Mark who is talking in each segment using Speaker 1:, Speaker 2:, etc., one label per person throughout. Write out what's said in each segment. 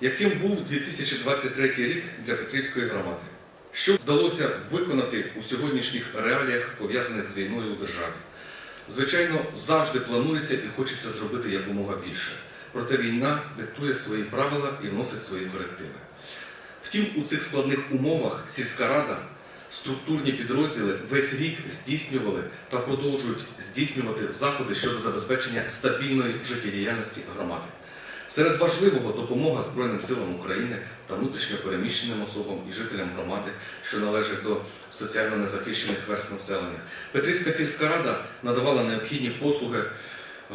Speaker 1: Яким був 2023 рік для Петрівської громади? Що вдалося виконати у сьогоднішніх реаліях, пов'язаних з війною у державі? Звичайно, завжди планується і хочеться зробити якомога більше. Проте війна диктує свої правила і вносить свої корективи. Втім, у цих складних умовах сільська рада, структурні підрозділи весь рік здійснювали та продовжують здійснювати заходи щодо забезпечення стабільної життєдіяльності громади. Серед важливого допомога Збройним силам України та внутрішньо переміщеним особам і жителям громади, що належать до соціально незахищених верст населення. Петрівська сільська рада надавала необхідні послуги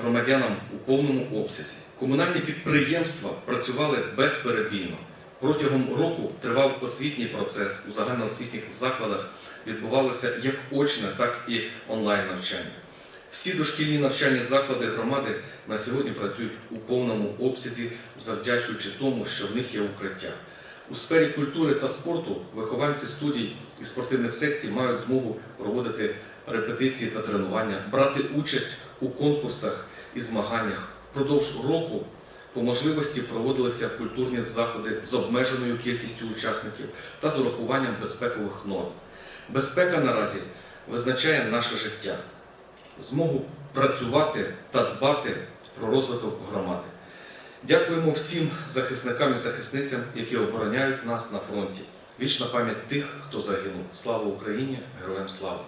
Speaker 1: громадянам у повному обсязі. Комунальні підприємства працювали безперебійно. Протягом року тривав освітній процес у загальноосвітніх закладах. Відбувалося як очне, так і онлайн навчання. Всі дошкільні навчальні заклади громади на сьогодні працюють у повному обсязі, завдячуючи тому, що в них є укриття. У сфері культури та спорту вихованці студій і спортивних секцій мають змогу проводити репетиції та тренування, брати участь у конкурсах і змаганнях. Впродовж року по можливості проводилися культурні заходи з обмеженою кількістю учасників та з урахуванням безпекових норм. Безпека наразі визначає наше життя змогу працювати та дбати про розвиток громади. Дякуємо всім захисникам і захисницям, які обороняють нас на фронті. Вічна пам'ять тих, хто загинув. Слава Україні! Героям слава!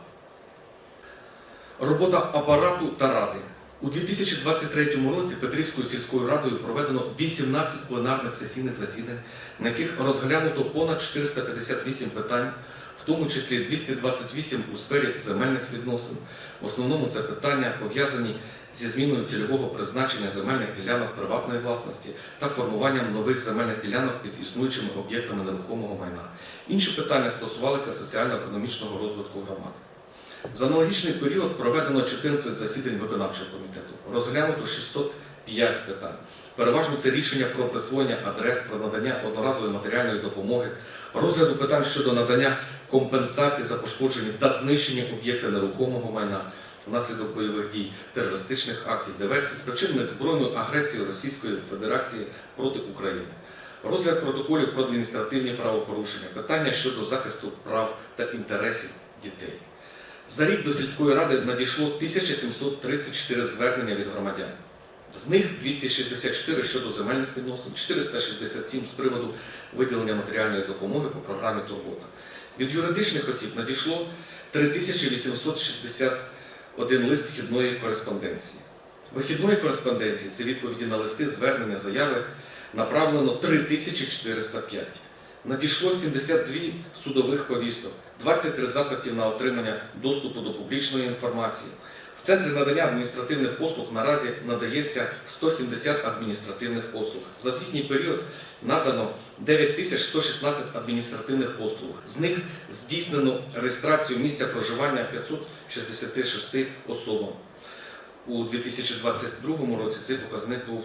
Speaker 1: Робота апарату та ради. У 2023 році Петрівською сільською радою проведено 18 пленарних сесійних засідань, на яких розглянуто понад 458 питань, в тому числі 228 у сфері земельних відносин. В основному це питання пов'язані зі зміною цільового призначення земельних ділянок приватної власності та формуванням нових земельних ділянок під існуючими об'єктами нерухомого майна. Інші питання стосувалися соціально-економічного розвитку громади. За аналогічний період проведено 14 засідань виконавчого комітету. Розглянуто 605 питань. Переважно це рішення про присвоєння адрес, про надання одноразової матеріальної допомоги, розгляду питань щодо надання компенсації за пошкоджені та знищені об'єкти нерухомого майна внаслідок бойових дій, терористичних актів, диверсій, спричинених збройною агресією Російської Федерації проти України. Розгляд протоколів про адміністративні правопорушення, питання щодо захисту прав та інтересів дітей. За рік до сільської ради надійшло 1734 звернення від громадян. З них 264 щодо земельних відносин, 467 з приводу виділення матеріальної допомоги по програмі Турбота. Від юридичних осіб надійшло 3861 лист вхідної кореспонденції. Вихідної кореспонденції це відповіді на листи, звернення, заяви направлено 3405. Надійшло 72 судових повісток, 23 запитів на отримання доступу до публічної інформації. В центрі надання адміністративних послуг наразі надається 170 адміністративних послуг. За звітній період надано 9116 адміністративних послуг. З них здійснено реєстрацію місця проживання 566 особам. У 2022 році цей показник був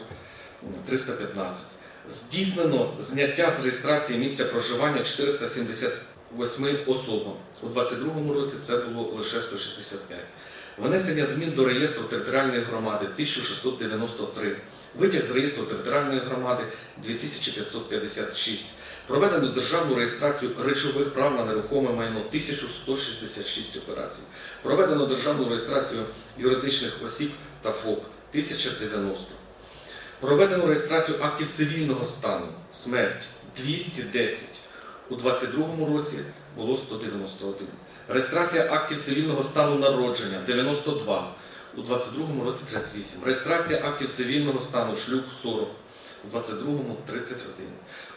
Speaker 1: 315. Здійснено зняття з реєстрації місця проживання 478 особам. У 2022 році це було лише 165. Внесення змін до реєстру територіальної громади 1693. Витяг з реєстру територіальної громади 2556. Проведено державну реєстрацію речових прав на нерухоме майно 1166 операцій. Проведено державну реєстрацію юридичних осіб та ФОП 1090. Проведено реєстрацію актів цивільного стану, смерть 210. У 2022 році було 191. Реєстрація актів цивільного стану народження 92. У 2022 році 38. Реєстрація актів цивільного стану шлюб 40. У 2022 31.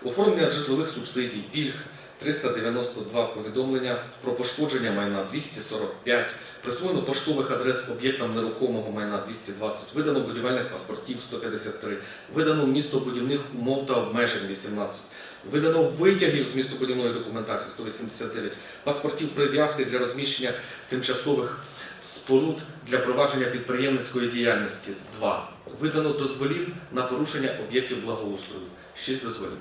Speaker 1: Оформлення житлових субсидій, пільг 392 повідомлення про пошкодження майна 245, присвоєно поштових адрес об'єктам нерухомого майна 220, видано будівельних паспортів 153, видано містобудівних умов та обмежень 18, видано витягів з містобудівної документації 189, паспортів прив'язки для розміщення тимчасових споруд для провадження підприємницької діяльності 2, видано дозволів на порушення об'єктів благоустрою 6 дозволів.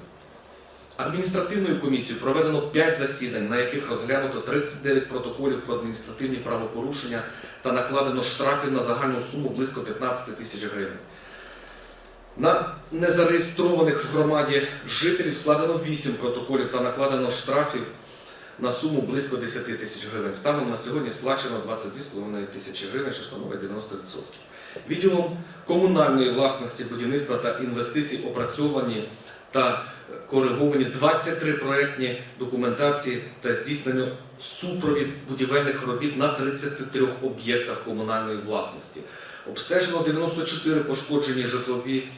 Speaker 1: Адміністративною комісією проведено 5 засідань, на яких розглянуто 39 протоколів про адміністративні правопорушення та накладено штрафів на загальну суму близько 15 тисяч гривень. На незареєстрованих в громаді жителів складено 8 протоколів та накладено штрафів на суму близько 10 тисяч гривень. Станом на сьогодні сплачено 22,5 тисячі гривень, що становить 90%. Відділом комунальної власності, будівництва та інвестицій опрацьовані та кориговані 23 проектні документації та здійснено супровід будівельних робіт на 33 об'єктах комунальної власності. Обстежено 94 пошкоджені житлові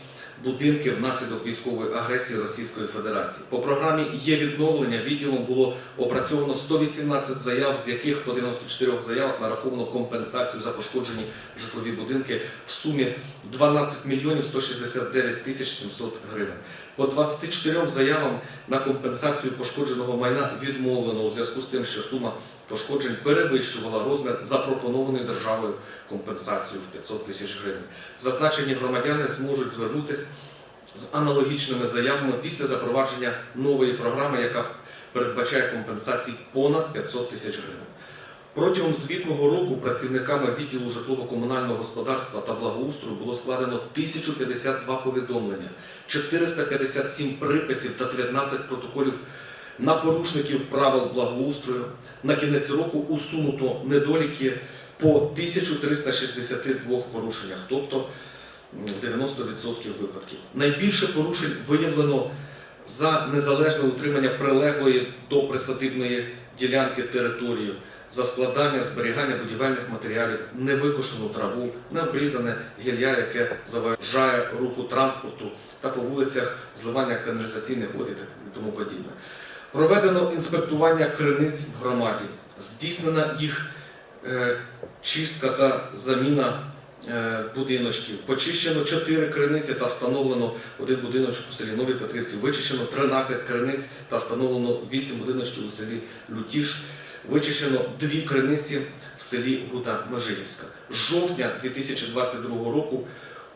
Speaker 1: будинки внаслідок військової агресії Російської Федерації. По програмі є відновлення. Відділом було опрацьовано 118 заяв, з яких по 94 заявах нараховано компенсацію за пошкоджені житлові будинки в сумі 12 мільйонів 169 тисяч 700 гривень. По 24 заявам на компенсацію пошкодженого майна відмовлено у зв'язку з тим, що сума пошкоджень перевищувала розмір запропонованої державою компенсації в 500 тисяч гривень. Зазначені громадяни зможуть звернутися з аналогічними заявами після запровадження нової програми, яка передбачає компенсації понад 500 тисяч гривень. Протягом звітного року працівниками відділу житлово-комунального господарства та благоустрою було складено 1052 повідомлення, 457 приписів та 19 протоколів на порушників правил благоустрою. На кінець року усунуто недоліки по 1362 порушеннях, тобто м, 90% випадків. Найбільше порушень виявлено за незалежне утримання прилеглої до присадибної ділянки території, за складання, зберігання будівельних матеріалів, невикошену траву, необрізане гілля, яке заважає руху транспорту та по вулицях зливання каналізаційних вод і тому подібне. Проведено інспектування криниць в громаді, здійснена їх е, чистка та заміна е, будиночків. Почищено 4 криниці та встановлено один будиночок у селі Нові Петрівці. Вичищено 13 криниць та встановлено 8 будиночків у селі Лютіш. Вичищено дві криниці в селі Гута Межигівська. Жовтня 2022 року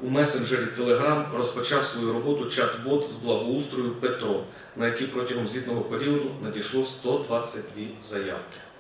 Speaker 1: у месенджері Telegram розпочав свою роботу чат-бот з благоустрою Петро, на який протягом звітного періоду надійшло 122 заявки.